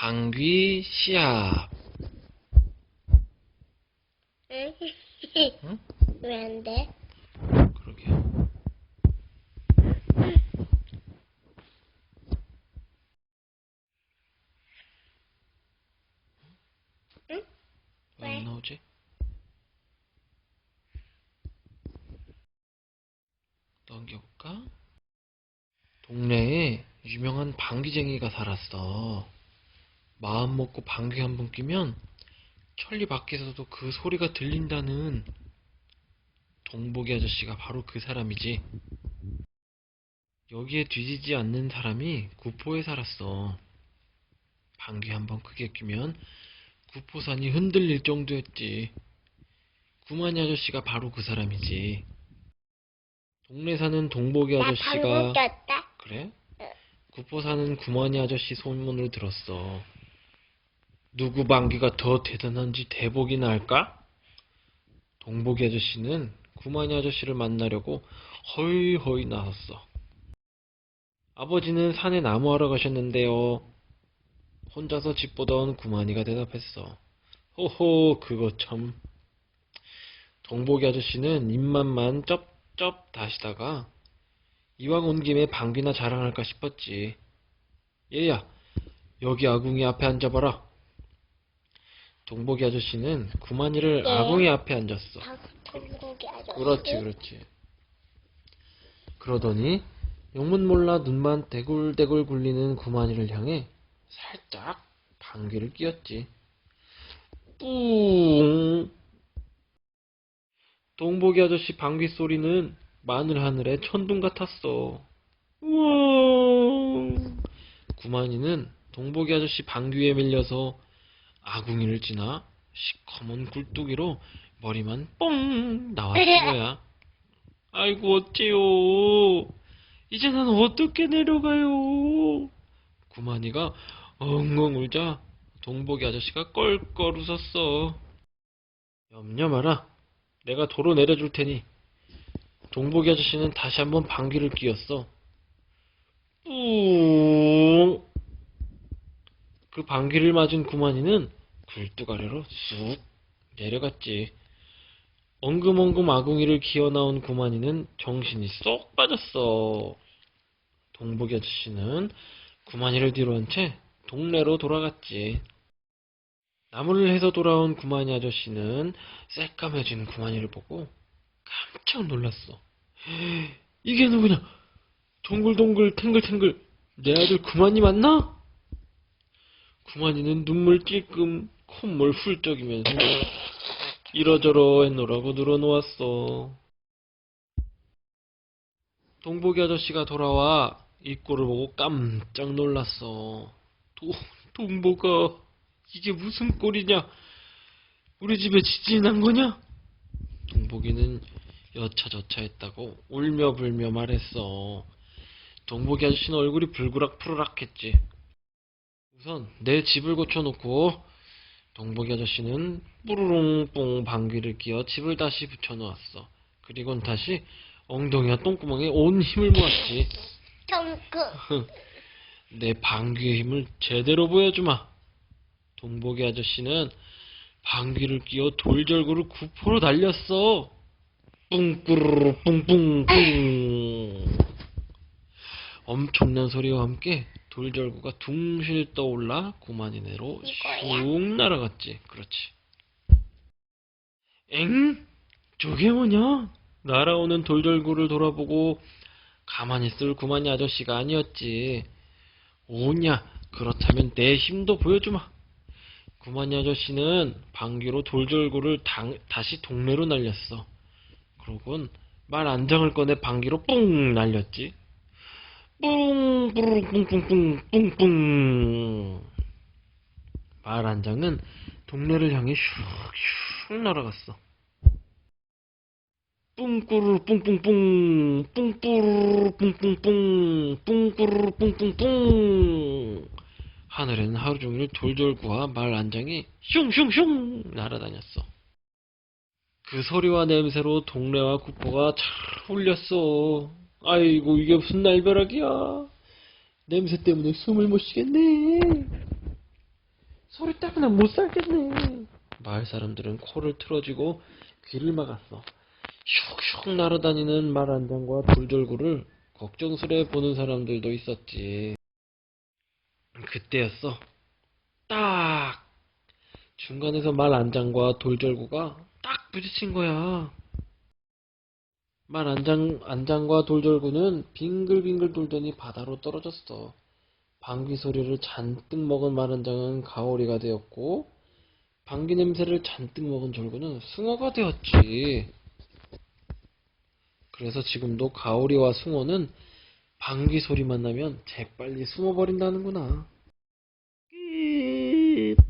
방귀 시합. 응? 응? 왜 안 돼? 그러게. 응? 왜 안 나오지? 넘겨볼까? 동네에 유명한 방귀쟁이가 살았어. 마음 먹고 방귀 한 번 끼면 천리 밖에서도 그 소리가 들린다는 동복이 아저씨가 바로 그 사람이지. 여기에 뒤지지 않는 사람이 구포에 살았어. 방귀 한 번 크게 끼면 구포산이 흔들릴 정도였지. 구만이 아저씨가 바로 그 사람이지. 동네 사는 동복이 나 아저씨가. 그래? 응. 구포 사는 구만이 아저씨 소문을 들었어. 누구 방귀가 더 대단한지 대복이나 할까? 동복이 아저씨는 구만이 아저씨를 만나려고 허이허이 나섰어. 아버지는 산에 나무하러 가셨는데요. 혼자서 집 보던 구만이가 대답했어. 호호, 그거 참. 동복이 아저씨는 입만만 쩝쩝 다시다가 이왕 온 김에 방귀나 자랑할까 싶었지. 얘야, 여기 아궁이 앞에 앉아봐라. 동복이 아저씨는 구만이를 네. 아궁이 앞에 앉았어. 방송국이 아저씨. 그렇지, 그렇지. 그러더니 영문 몰라 눈만 대굴대굴 굴리는 구만이를 향해 살짝 방귀를 뀌었지. 뿡! 동복이 아저씨 방귀 소리는 마늘 하늘의 천둥 같았어. 우와! 구만이는 동복이 아저씨 방귀에 밀려서 아궁이를 지나 시커먼 굴뚝이로 머리만 뽕 나왔을 거야. 아이고 어째요? 이제 난 어떻게 내려가요? 구만이가 엉엉 울자 동복이 아저씨가 껄껄 웃었어. 염려 마라. 내가 도로 내려줄 테니. 동복이 아저씨는 다시 한번 방귀를 뀌었어. 뿡. 그 방귀를 맞은 구만이는 굴뚝 아래로 쑥 내려갔지. 엉금엉금 아궁이를 기어 나온 구만이는 정신이 쏙 빠졌어. 동복이 아저씨는 구만이를 뒤로 한 채 동네로 돌아갔지. 나무를 해서 돌아온 구만이 아저씨는 새까매진 구만이를 보고 깜짝 놀랐어. 이게 누구냐? 동글동글 탱글탱글 내 아들 구만이 맞나? 구만이는 눈물 찔끔 콧물 훌쩍이면서 이러저러 했노라고 늘어놓았어. 동복이 아저씨가 돌아와 입구를 보고 깜짝 놀랐어. 도, 동복아, 이게 무슨 꼴이냐? 우리 집에 지진이 난 거냐? 동복이는 여차저차 했다고 울며 불며 말했어. 동복이 아저씨는 얼굴이 불그락 푸르락했지. 우선 내 집을 고쳐놓고 동복이 아저씨는 뿌르릉뽕 방귀를 끼워 집을 다시 붙여놓았어. 그리곤 다시 엉덩이와 똥구멍에 온 힘을 모았지. 덩크. 내 방귀의 힘을 제대로 보여주마. 동복이 아저씨는 방귀를 끼워 돌절구를 구포로 달렸어. 뿡꾸르르 뿡뿡뿡. 엄청난 소리와 함께 돌절구가 둥실 떠올라 구만이네로 이거야? 슉 날아갔지. 그렇지. 엥? 저게 뭐냐? 날아오는 돌절구를 돌아보고 가만히 있을 구만이 아저씨가 아니었지. 오냐? 그렇다면 내 힘도 보여주마. 구만이 아저씨는 방귀로 돌절구를 당- 다시 동네로 날렸어. 그러곤 말 안장을 꺼내 방귀로 뿡 날렸지. 뿡, 뿌르릉, 뿡뿡뿡, 뿡뿡. 말 안장은 동네를 향해 슉슉 날아갔어. 뿡꾸르 뿡뿡뿡, 뿡뿌르 뿡뿡뿡, 뿡꾸르 뿡뿡뿡. 하늘에는 하루 종일 돌절구와 말 안장이 슝슝슝 날아다녔어. 그 소리와 냄새로 동네와 구포가 잘 울렸어. 아이고 이게 무슨 날벼락이야. 냄새 때문에 숨을 못 쉬겠네. 소리 때문에 못 살겠네. 마을 사람들은 코를 틀어쥐고 귀를 막았어. 슉슉 날아다니는 말 안장과 돌절구를 걱정스레 보는 사람들도 있었지. 그때였어. 딱! 중간에서 말 안장과 돌절구가 딱 부딪힌 거야. 말 안장, 안장과 돌절구는 빙글빙글 돌더니 바다로 떨어졌어. 방귀 소리를 잔뜩 먹은 말 안장은 가오리가 되었고, 방귀 냄새를 잔뜩 먹은 절구는 숭어가 되었지. 그래서 지금도 가오리와 숭어는 방귀 소리만 나면 재빨리 숨어버린다는구나. 끝.